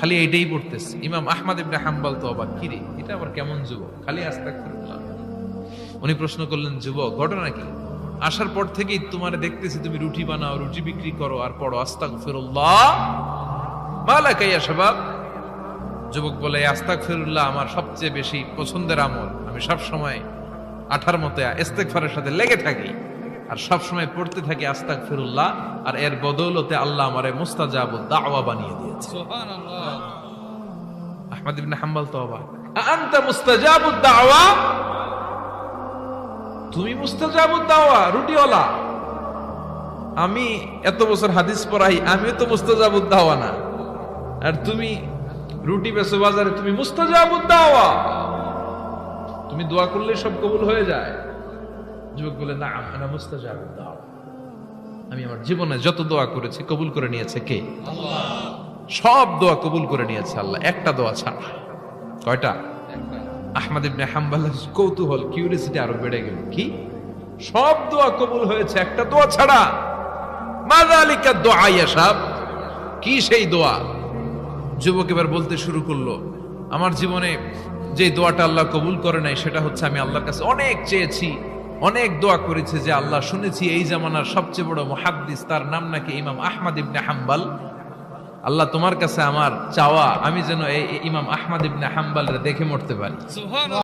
খালি এইটাই পড়তেছে। ইমাম আহমদ ইবনে হাম্বাল তো অবাক কিরে এটা আবার কেমন যুবক? খালি আস্তাগফিরুল্লাহ। উনি প্রশ্ন করলেন, যুবক, ঘটনা কি? আসার পর থেকেই তোমার দেখতেছি তুমি রুটি বানাও, রুটি বিক্রি করো আর পড়ো আস্তাগফিরুল্লাহ। মালাকা ইয়া শাবাব। যুবক বলে, আস্তাগফিরুল্লাহ আমার সবচেয়ে বেশি পছন্দের আমল। আমি সব সময় আঠার মতো ইস্তেগফারের সাথে লেগে থাকি। আর সব সময় পড়তে থাকি আস্তাগফিরুল্লাহ আর এর বদৌলতে আল্লাহ আমারে মুস্তাজাবুদ দাওয়া বানিয়ে দিয়েছে। আহমদ ইবনে হাম্বল তো অবাক। আনতা মুস্তাজাবুদ দাওয়া? তুমি মুস্তাজাবুদ দাওয়া রুটিওয়ালা। আমি এত বছর হাদিস পড়াই আমিও তো মুস্তাজাবুদ দাওয়া না। আর তুমি রুটি বেচো বাজারে তুমি মুস্তাজাবুদ দাওয়া। তুমি দোয়া করলে সব কবুল হয়ে যায়। যুবক বলে না আনা মুস্তাজাবুদ দাওয়া আমি আমার জীবনে যত দোয়া করেছি, কবুল করে নিয়েছে কে? সব দোয়া কবুল করে নিয়েছে আল্লাহ, একটা দোয়া ছাড়া। কয়টা? আহমদ ইবনে হাম্বালের কৌতূহল কিউরিয়াসিটি আরও বেড়ে গেল। কি? সব দোয়া কবুল হয়েছে, একটা দোয়া ছাড়া। মাযালিকা দোয়া ইয়াসাব কি সেই দোয়া? যুবক এবার বলতে শুরু করল, আমার জীবনে যে দোয়াটা আল্লাহ কবুল করে নাই, সেটা হচ্ছে আমি আল্লাহর কাছে অনেক চেয়েছি। অনেক দোয়া করেছে যে আল্লাহ শুনেছি এই জামানার সবচেয়ে বড় মহাদ্দিস, তার নাম নাকি ইমাম আহমদ ইবনে হাম্বাল। আল্লাহ তোমার কাছে আমার চাওয়া, আমি যেন এই ইমাম আহমদ ইবনে হাম্বালরে দেখে মরতে পারি।